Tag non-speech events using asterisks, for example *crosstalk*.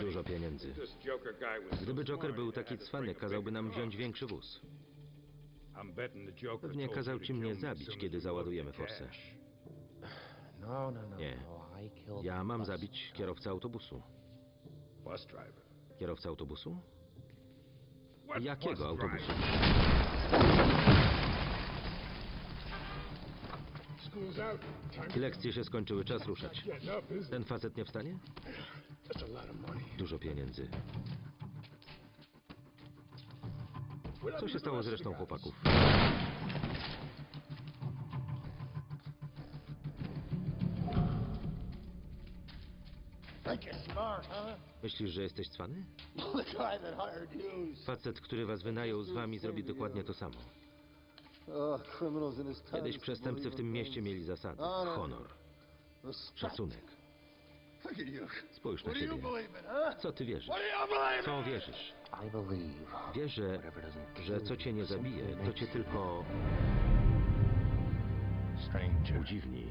Dużo pieniędzy. Gdyby Joker był taki cwany, kazałby nam wziąć większy wóz. Pewnie kazał ci mnie zabić, kiedy załadujemy forsę. No, no, no. Nie. Ja mam zabić kierowcę autobusu. Kierowcę autobusu? Jakiego autobusu? Lekcje się skończyły, czas ruszać. Ten facet nie wstanie? Dużo pieniędzy. Co się stało z resztą chłopaków? Myślisz, że jesteś cwany? *laughs* Facet, który was wynajął z wami, zrobi dokładnie to samo. Kiedyś przestępcy w tym mieście mieli zasady. Honor, Respect. szacunek. Spójrz na siebie. Co ty wierzysz? Co wierzysz? Wierzę, że co cię nie zabije, to cię tylko udziwni.